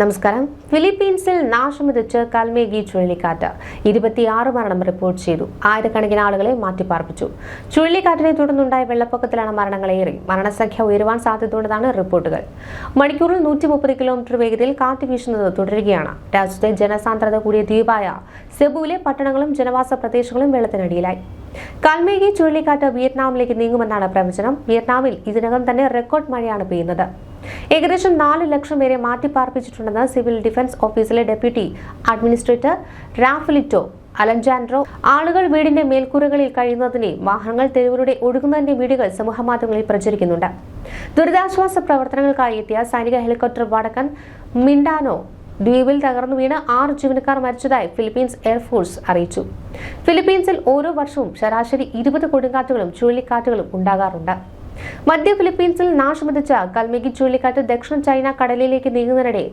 നമസ്കാരം. ഫിലിപ്പീൻസിൽ നാശമിതിച്ച് കൽമേഗി ചുഴലിക്കാറ്റ്. ഇരുപത്തിയാറ് മരണം റിപ്പോർട്ട് ചെയ്തു. ആയിരക്കണക്കിന് ആളുകളെ മാറ്റിപ്പാർപ്പിച്ചു. ചുഴലിക്കാറ്റിനെ തുടർന്നുണ്ടായ വെള്ളപ്പൊക്കത്തിലാണ് മരണങ്ങളേറി മരണസംഖ്യ ഉയരുവാൻ സാധ്യതയുണ്ടെന്നാണ് റിപ്പോർട്ടുകൾ. മണിക്കൂറിൽ നൂറ്റി മുപ്പത് കിലോമീറ്റർ വേഗതയിൽ കാറ്റ് വീശുന്നത് തുടരുകയാണ്. രാജ്യത്തെ ജനസാന്ദ്രത കൂടിയ ദ്വീപായ സെബുവിലെ പട്ടണങ്ങളും ജനവാസ പ്രദേശങ്ങളും വെള്ളത്തിനടിയിലായി. കൽമേഗി ചുഴലിക്കാറ്റ് വിയറ്റ്നാമിലേക്ക് നീങ്ങുമെന്നാണ് പ്രവചനം. വിയറ്റ്നാമിൽ ഇതിനകം തന്നെ റെക്കോർഡ് മഴയാണ് പെയ്യുന്നത്. ഏകദേശം നാല് ലക്ഷം പേരെ മാറ്റിപ്പാർപ്പിച്ചിട്ടുണ്ടെന്ന് സിവിൽ ഡിഫൻസ് ഓഫീസിലെ ഡെപ്യൂട്ടി അഡ്മിനിസ്ട്രേറ്റർ റാഫലിറ്റോ അലഞ്ചാൻഡ്രോ ആളുകൾ വീടിന്റെ മേൽക്കൂരകളിൽ കഴിയുന്നതിനെ വാഹനങ്ങൾ തെരുവിലൂടെ ഒഴുകുന്നതിന്റെ വീടുകൾ സമൂഹമാധ്യമങ്ങളിൽ പ്രചരിക്കുന്നുണ്ട്. ദുരിതാശ്വാസ പ്രവർത്തനങ്ങൾക്കായി എത്തിയ സൈനിക ഹെലികോപ്റ്റർ വടക്കൻ മിൻഡാനോ ദ്വീപിൽ തകർന്നു വീണ് ആറ് ജീവനക്കാർ മരിച്ചതായി ഫിലിപ്പീൻസ് എയർഫോഴ്സ് അറിയിച്ചു. ഫിലിപ്പീൻസിൽ ഓരോ വർഷവും ശരാശരി ഇരുപത് കൊടുങ്കാറ്റുകളും ചുഴലിക്കാറ്റുകളും ഉണ്ടാകാറുണ്ട്. മധ്യ ഫിലിപ്പീൻസിൽ നാശമതിച്ച കൽമികി ചുഴലിക്കാറ്റ് ദക്ഷിണ ചൈന കടലിലേക്ക് നീങ്ങുന്നതിനിടെ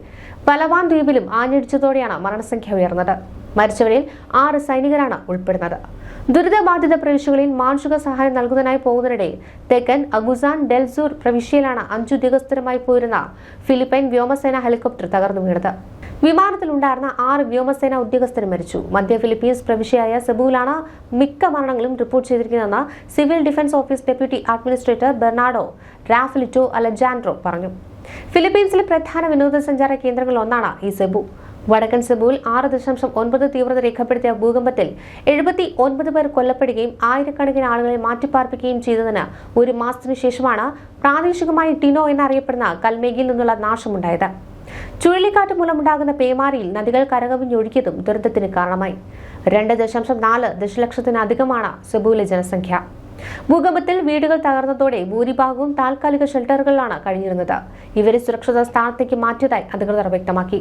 പലവാൻ ദ്വീപിലും ആഞ്ഞടിച്ചതോടെയാണ് മരണസംഖ്യ ഉയർന്നത്. മരിച്ചവരിൽ ആറ് സൈനികരാണ് ഉൾപ്പെടുന്നത്. ദുരിതബാധിത പ്രവിശ്യകളിൽ മാനുഷിക സഹായം നൽകുന്നതിനായി പോകുന്നതിനിടെ തെക്കൻ അഗുസാൻ ഡെൽസൂർ പ്രവിശ്യയിലാണ് അഞ്ചു ഉദ്യോഗസ്ഥരുമായി പോയിരുന്ന ഫിലിപ്പൈൻ വ്യോമസേന ഹെലികോപ്റ്റർ തകർന്നു വീണത് വിമാനത്തിലുണ്ടായിരുന്ന ആറ് വ്യോമസേന ഉദ്യോഗസ്ഥർ മരിച്ചു. മധ്യ ഫിലിപ്പീൻസ് പ്രവിശ്യയായ സെബുവിലാണ് മിക്ക മരണങ്ങളും report ചെയ്തിരിക്കുന്നതെന്ന് civil defence office deputy administrator Bernardo Rafaelito Alejandro പറഞ്ഞു. ഫിലിപ്പീൻസിലെ പ്രധാന വിനോദസഞ്ചാര കേന്ദ്രങ്ങളിൽ ഒന്നാണ് ഈ സെബു. വടക്കൻ സെബുവിൽ ആറ് ദശാംശം ഒൻപത് തീവ്രത രേഖപ്പെടുത്തിയ ഭൂകമ്പത്തിൽ എഴുപത്തി ഒൻപത് പേർ കൊല്ലപ്പെടുകയും ആയിരക്കണക്കിന് ആളുകളെ മാറ്റിപ്പാർപ്പിക്കുകയും ചെയ്തതിന് ഒരു മാസത്തിനു ശേഷമാണ് പ്രാദേശികമായി ടിനോ എന്നറിയപ്പെടുന്ന കൽമേഗിയിൽ നിന്നുള്ള നാശമുണ്ടായത്. ചുഴലിക്കാറ്റ് മൂലമുണ്ടാകുന്ന പേമാരിയിൽ നദികൾ കരകവിഞ്ഞൊഴുകിയതും ദുരന്തത്തിന് കാരണമായി. രണ്ട് ദശാംശം നാല് ദശലക്ഷത്തിനധികമാണ് സെബുവിലെ ജനസംഖ്യ. ഭൂകമ്പത്തിൽ വീടുകൾ തകർന്നതോടെ ഭൂരിഭാഗവും താൽക്കാലിക ഷെൽട്ടറുകളിലാണ് കഴിഞ്ഞിരുന്നത്. ഇവരെ സുരക്ഷിത സ്ഥാനത്തേക്ക് മാറ്റിയതായി അധികൃതർ വ്യക്തമാക്കി.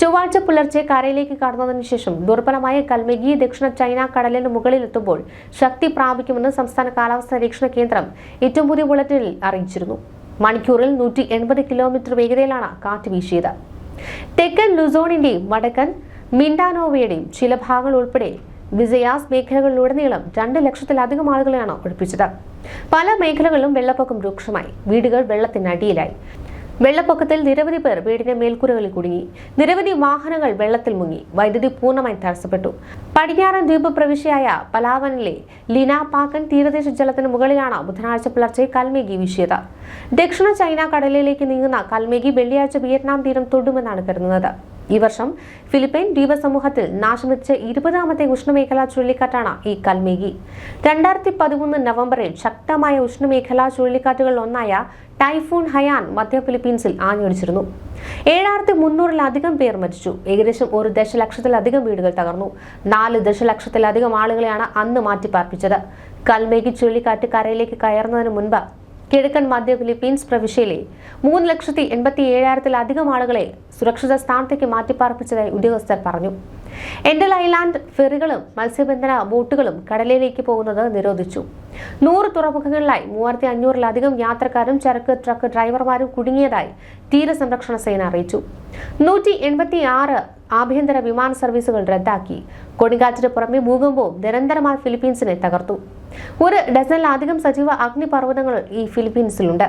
ചൊവ്വാഴ്ച പുലർച്ചെ കരയിലേക്ക് കടന്നതിനു ശേഷം ദുർബലമായ കൽമെഗി ദക്ഷിണ ചൈന കടലിന് മുകളിലെത്തുമ്പോൾ ശക്തി പ്രാപിക്കുമെന്ന് സംസ്ഥാന കാലാവസ്ഥാ നിരീക്ഷണ കേന്ദ്രം ഏറ്റവും പുതിയ ബുള്ളറ്റിനിൽ അറിയിച്ചിരുന്നു. മണിക്കൂറിൽ നൂറ്റി എൺപത് കിലോമീറ്റർ വേഗതയിലാണ് കാറ്റ് വീശിയത്. തെക്കൻ ലുസോണിന്റെയും വടക്കൻ മിൻഡാനോവയുടെയും ചില ഭാഗങ്ങൾ ഉൾപ്പെടെ വിസയാസ് മേഖലകളിലുടനീളം രണ്ട് ലക്ഷത്തിലധികം ആളുകളെയാണ് ഒഴിപ്പിച്ചത്. പല മേഖലകളിലും വെള്ളപ്പൊക്കം രൂക്ഷമായി. വീടുകൾ വെള്ളത്തിനടിയിലായി. വെള്ളപ്പൊക്കത്തിൽ നിരവധി പേർ വീടിന്റെ മേൽക്കൂരകളിൽ കുടുങ്ങി. നിരവധി വാഹനങ്ങൾ വെള്ളത്തിൽ മുങ്ങി. വൈദ്യുതി പൂർണമായി തടസ്സപ്പെട്ടു. പടിഞ്ഞാറൻ ദ്വീപ് പ്രവിശ്യയായ പലാവനിലെ ലിനാപാക്കൻ തീരദേശ ജലത്തിന് മുകളിലാണ് ബുധനാഴ്ച പുലർച്ചെ കൽമേഗി വീശിയത്. ദക്ഷിണ ചൈന കടലിലേക്ക് നീങ്ങുന്ന കൽമേഗി വെള്ളിയാഴ്ച വിയറ്റ്നാം തീരം തൊടുമെന്നാണ് കരുതുന്നത്. ഈ വർഷം ഫിലിപ്പൈൻ ദ്വീപ സമൂഹത്തിൽ നാശമിച്ച ഇരുപതാമത്തെ ഉഷ്ണമേഖലാ ചുഴലിക്കാറ്റാണ് ഈ കൽമേഗി രണ്ടായിരത്തി പതിമൂന്ന് നവംബറിൽ ശക്തമായ ഉഷ്ണമേഖലാ ചുഴലിക്കാറ്റുകളിൽ ഒന്നായ ടൈഫൂൺ ഹയാൻ മധ്യ ഫിലിപ്പീൻസിൽ ആഞ്ഞടിച്ചിരുന്നു. ഏഴായിരത്തി മുന്നൂറിലധികം പേർ മരിച്ചു. ഏകദേശം ഒരു ദശലക്ഷത്തിലധികം വീടുകൾ തകർന്നു. നാല് ദശലക്ഷത്തിലധികം ആളുകളെയാണ് അന്ന് മാറ്റിപ്പാർപ്പിച്ചത്. കൽമേകി ചുഴലിക്കാറ്റ് കരയിലേക്ക് കയറുന്നതിന് മുൻപ് കിഴക്കൻ മധ്യ ഫിലിപ്പീൻസ് പ്രവിശ്യയിലെ മൂന്ന് ലക്ഷത്തി എൺപത്തി ഏഴായിരത്തിലധികം ആളുകളെ സുരക്ഷിത സ്ഥാനത്തേക്ക് മാറ്റിപ്പാർപ്പിച്ചതായി ഉദ്യോഗസ്ഥർ പറഞ്ഞു. എൻഡൽ ഐലാൻഡ് ഫെറികളും മത്സ്യബന്ധന ബോട്ടുകളും കടലിലേക്ക് പോകുന്നത് നിരോധിച്ചു. നൂറ് തുറമുഖങ്ങളിലായി മൂവായിരത്തി അഞ്ഞൂറിലധികം യാത്രക്കാരും ചരക്ക് ട്രക്ക് ഡ്രൈവർമാരും കുടുങ്ങിയതായി തീരസംരക്ഷണ സേന അറിയിച്ചു. നൂറ്റി എൺപത്തി ആറ് ആഭ്യന്തര വിമാന സർവീസുകൾ റദ്ദാക്കി. കൊടുങ്കാറ്റിന് പുറമെ ഭൂകമ്പവും നിരന്തരമായി ഫിലിപ്പീൻസിനെ തകർത്തു. ഒരു ഡസനിലധികം സജീവ അഗ്നിപർവതങ്ങൾ ഈ ഫിലിപ്പീൻസിലുണ്ട്.